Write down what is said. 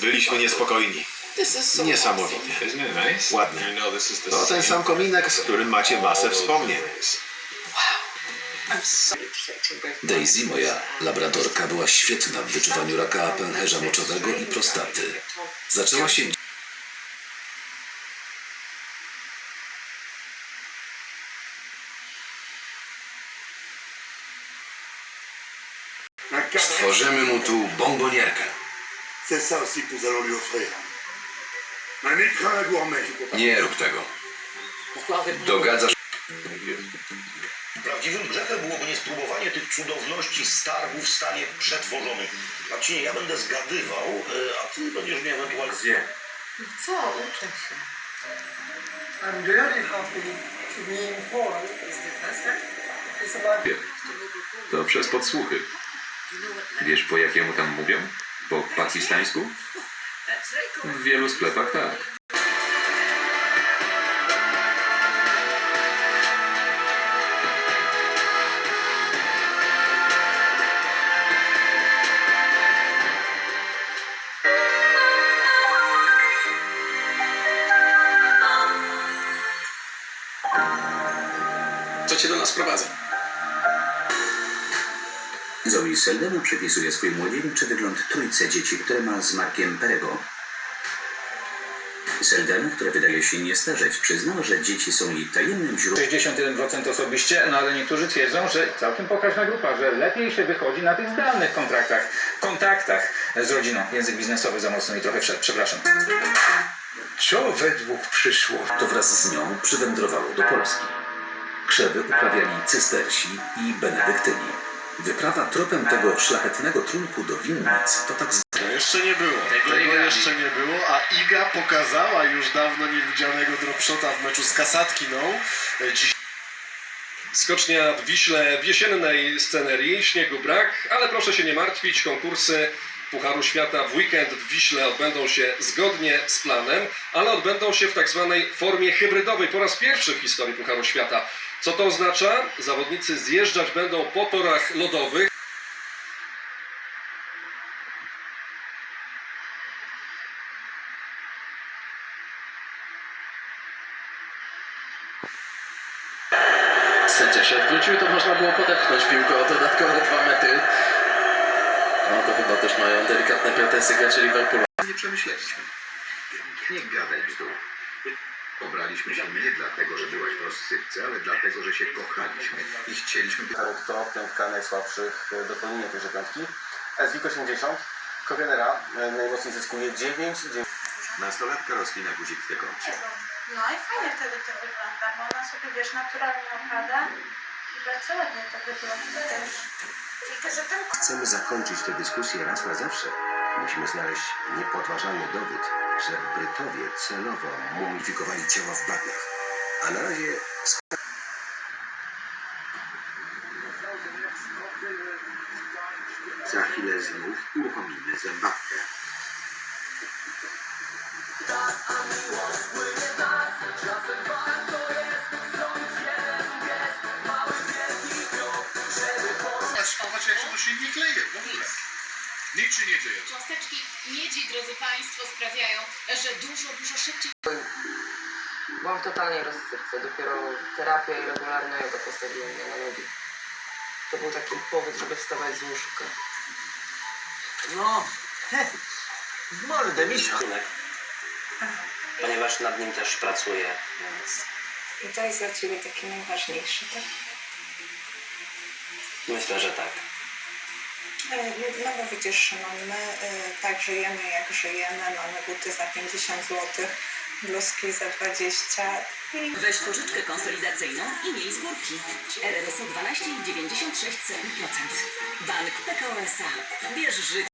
Byliśmy niespokojni. Niesamowite. The To ten sam kominek, z którym macie masę wspomnień. Daisy, moja labradorka, była świetna w wyczuwaniu raka pęcherza moczowego i prostaty. Zaczęła się Stworzymy mu tu bombonierkę. C'est ça aussi que nous allons lui offrir. Un écrin à gourmet. Nie rób tego. Dogadzasz Prawdziwym grzechem byłoby nie spróbowanie tych cudowności stargów w stanie przetworzonym. Marcinie, ja będę zgadywał, e, a ty będziesz mnie ewentualnie zje. Co? Uczę się. I'm very happy to be informed it's about To przez podsłuchy. Wiesz po jakiemu tam mówią? Pakistańsku? W wielu sklepach tak. Co cię do nas prowadza? Zoe Seldenu przypisuje swój młodzieńczy wygląd trójce dzieci, które ma z Markiem Perego. Selden, które wydaje się nie starzeć, przyznał, że dzieci są jej tajemnym źródłem 61% osobiście, no ale niektórzy twierdzą, że całkiem pokaźna grupa, że lepiej się wychodzi na tych zdalnych kontraktach, kontaktach z rodziną. Język biznesowy za mocno i trochę wszedł, przepraszam. Co według przysłów? to wraz z nią przywędrowało do Polski. Krzewy uprawiali cystersi i benedyktyni. Wyprawa tropem tego szlachetnego trunku do winnic to tak To jeszcze nie było. Tego, jeszcze nie było, a Iga pokazała już dawno niewidzianego dropshota w meczu z Kasatkiną. E, Dziś Skocznia w Wiśle w jesiennej scenerii, śniegu brak, ale proszę się nie martwić, konkursy Pucharu Świata w weekend w Wiśle odbędą się zgodnie z planem, ale odbędą się w tak zwanej formie hybrydowej po raz pierwszy w historii Pucharu Świata. Co to oznacza? Zawodnicy zjeżdżać będą po torach lodowych, Sędzia się odwrócił, to można było podepchnąć piłkę o dodatkowe dwa metry. No to chyba też mają delikatne pretensje gracze Liverpoolu. Nie przemyśleliśmy. Nie gadaj bzdur. Pobraliśmy się nie dlatego, że byłaś w rozsypce, ale dlatego, że się kochaliśmy i chcieliśmy być... Kto piątka najsłabszych do pełnienia tejże piątki. SWIK 80, Kogenera najmocniej zyskuje 9, Nastolatka rozwina guzik w dekolcie. No i fajnie wtedy to wygląda, bo ona sobie, wiesz, naturalnie opada i bardzo ładnie to wygląda też. Chcemy zakończyć tę dyskusję raz na zawsze. Musimy znaleźć niepodważalny dowód, że Brytowie celowo mumifikowali ciała w bagnach. A na razie Za chwilę znów uruchomimy zębatkę. Zobacz jak się to silnie kleje w ogóle. Nic się nie dzieje. Cząsteczki miedzi, drodzy Państwo, sprawiają, że dużo, dużo szybciej Byłam w totalnej rozsypce. Dopiero terapia i regularna joga postawiły mnie na nogi. To był taki powód, żeby wstawać z łóżka. No, w mordę misia. Ponieważ nad nim też pracuję, więc I to jest dla Ciebie takie najważniejsze, tak? myślę, że tak. No bo widzisz, my y, tak żyjemy jak żyjemy, mamy buty za 50 zł, bluzki za 20 i Weź pożyczkę konsolidacyjną i miej z górki. RRSO 12,96%. Bank PKO SA. Bierz życie.